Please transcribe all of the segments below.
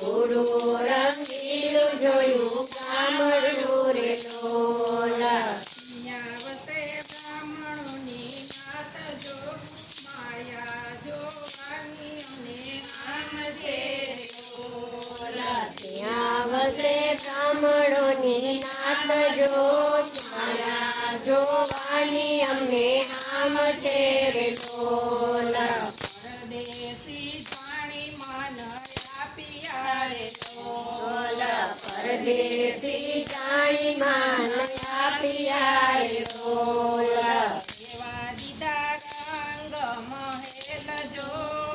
ગુરુ રંગીલો જોયું ગામડું રે ડોલા પરદેશી જાણી માન આપ્યા રે ડોલા એવા દીદા રંગ મહેલ જો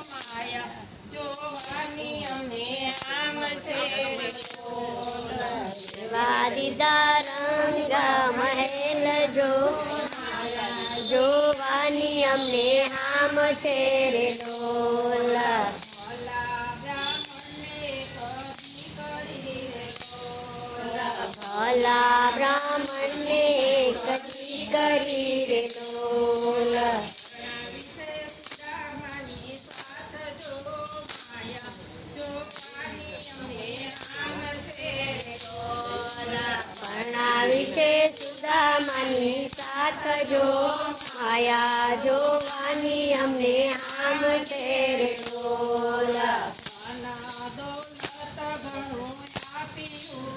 માયા જોવાની અમને આમ છે રે ડોલા વાદીદા રંગ મહેલ જો જોવાની અમને હામ છે રે ડોલા ભલા બ્રાહ્મણને કદી કરી રે ડોલા ભણાવી છે સાથ જો માયા જોવાની અમને આમ છે રે ડોલા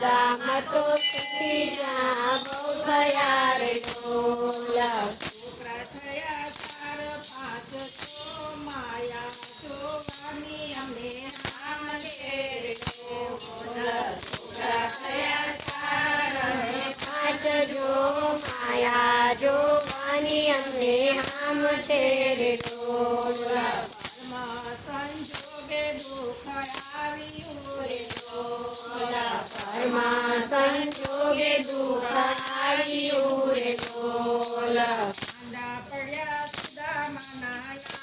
સુદામા તો સુખી જ્યાં બહુ થયા રે ડોલા છોકરા થયા ચાર પાંચ તો માયા જોવાની અમને હામ છે રે ડોલા. છોકરા થયા ચાર અને પાંચ જો માયા જોવાની અમને હામ છે રે સંજોગે દુઃખ આવ્યું રે ડોલા. ઘરમાં સંજોગે દુઃખ આવ્યું પડ્યા સુદામાના યાર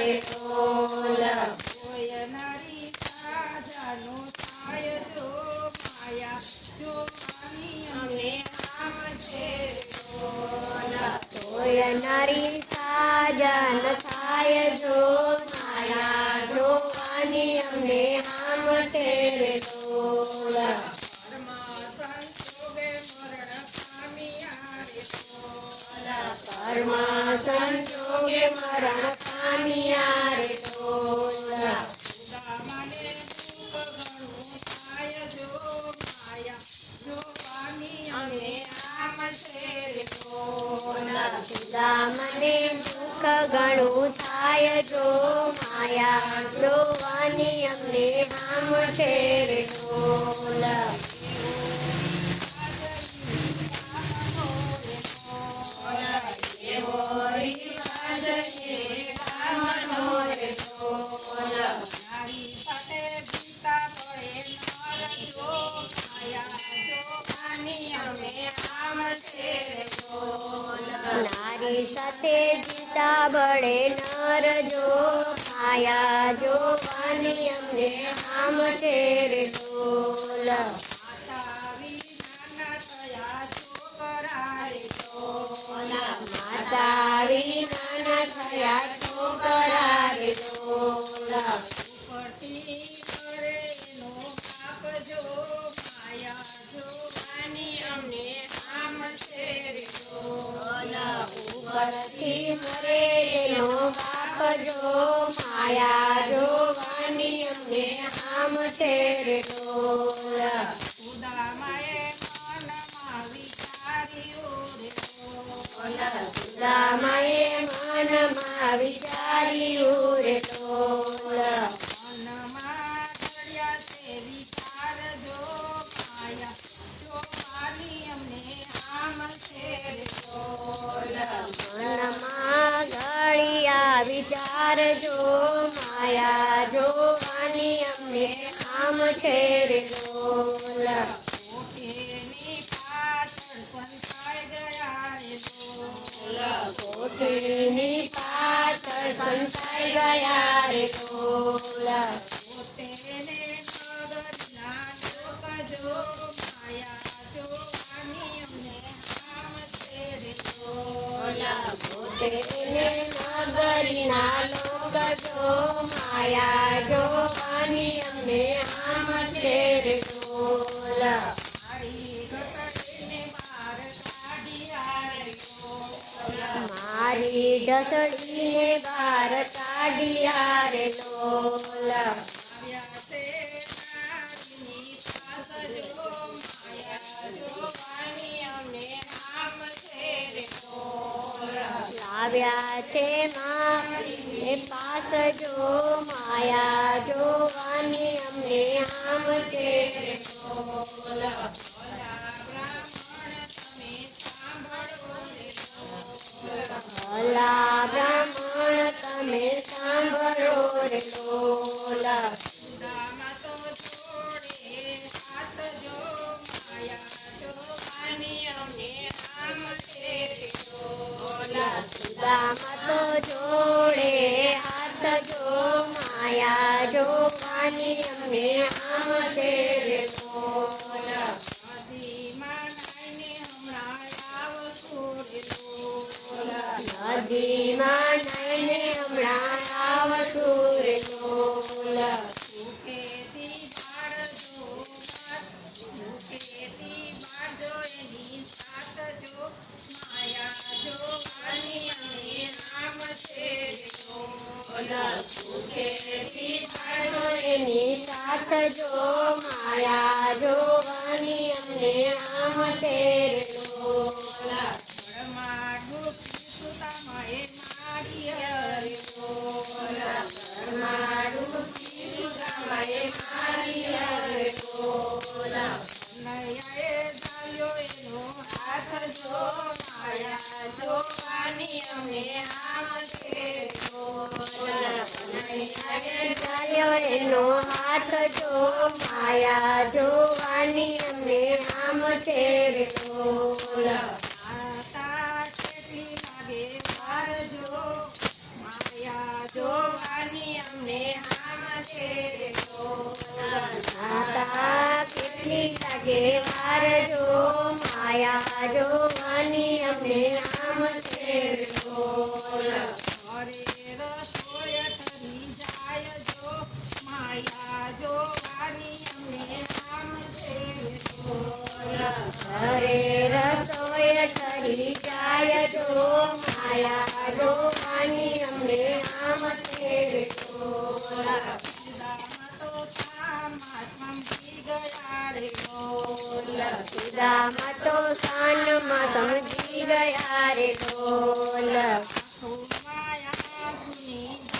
બોલાવ્યા રે ડોલા. વૈદ હકી મને બોલાવ્યા રે ડોલા કોઈ નારી સાજાનો થાય જો માયા જોવાની અમને આમ છે રે ડોલા. તોય નારી સાજન થાય જો માયા જોવાની અમને હામ છે રે ડોલા ઘરમાં સંજોગે મરણ સુદામાને દુઃખ ઘણું થાય જો માયા જોવાની અમને આમ છે રે નારી સાથે જીતા બળે નર જો, માયા અમને આમ માતા વિના થયા છોકરા રે ડોલ માતા વિના થયા છોકરા રે ડોલ ઉપરથી કરે નો પાપ જો ઉપરથી મરે એનો બાપ જો માયા જોવાની અમને આમ છે રે ડોલ સુદામાએ મનમાં વિચાર્યું રે ડોલ સુદામાએ મનમાં વિચાર્યું રે વિચાર જો માયા જોવાની અમને આમ છે રે લોલા કોટેની પાછળ પંચાઈ ગયા રે લોલા કોઠીની પાછળ સંતાઈ ગયા રે ડોલ પોતેને નગરના લોક જો માયા જો જોવાની અમને આમ છે રે ડોલ મારી ઢસડીને બહાર કાઢ્યા રે ડોલ છે મારી પાસ જો માયા જોવાની અમને આમ છે રે ડોલ ભલા બ્રાહ્મણ તમે સાંભળો રે ડોલ સુદામાં તો જોડે હાથ જો માયા જોવાની અમને આમ છે રે ડોલ નદીમાં નઈને હમણાં આવશું રે એની સાથ જો માયા જોવાની અમને આમ છે રે ચાલ્યો એનો હાથ જો માયા જોવાની અમને આમ છે રે ડોલ માતા કેટલી લાગે વાર જો માયા જોવાની અમને આમ છે રે માતા કેટલી લાગે વાર જો માયા જોવાની અમને આમ છે રે ડોલ અરે રસોય ઠરી જાય જો માયા જોવાની અમને આમ છે રે અરે રસોઈ ઠરી જાય જો માયા જોવાની અમને આમ છે સુદામાં તો સાનમાં સમજી ગયા રે ડોલ માયા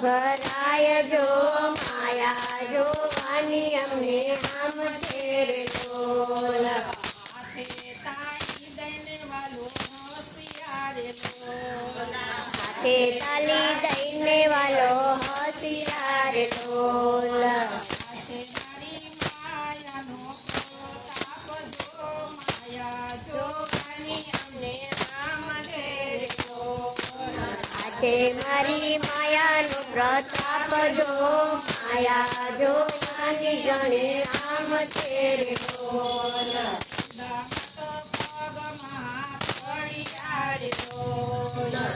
ગભરાય જો માયા જોવાની અમને આમ છે રે બોલ હાથે તાળી દઈને વાલો હોશિયાર બોલ હાથે તાલી દઈને વાલો હોશિયાર ઢોલ. પ્રતાપ જો માયા જોવાની જણે આમ તેરે બોલ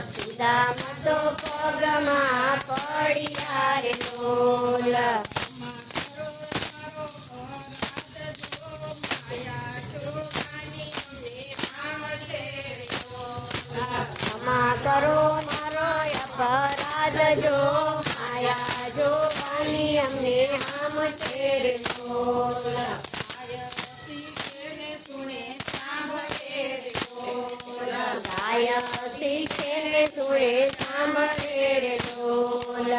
સુદામ તો પગમાં પડ્યા રે ઢોલ અપરાધ જો પાણી અમને આમ છે રે ઢોલ ગાય શીખે ને સુરે સાંભળે રે ઢોલ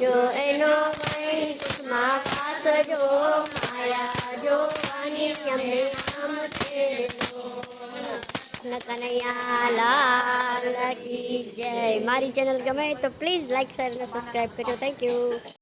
જો સુખમાં વાસ જો માયા જોવાની અમને આમ છે રે ઢોલ કનૈયા લાલ કી જય મારી ચેનલ ગમે તો પ્લીઝ લાઈક શેર અને સબસ્ક્રાઈબ કરજો થેન્ક યુ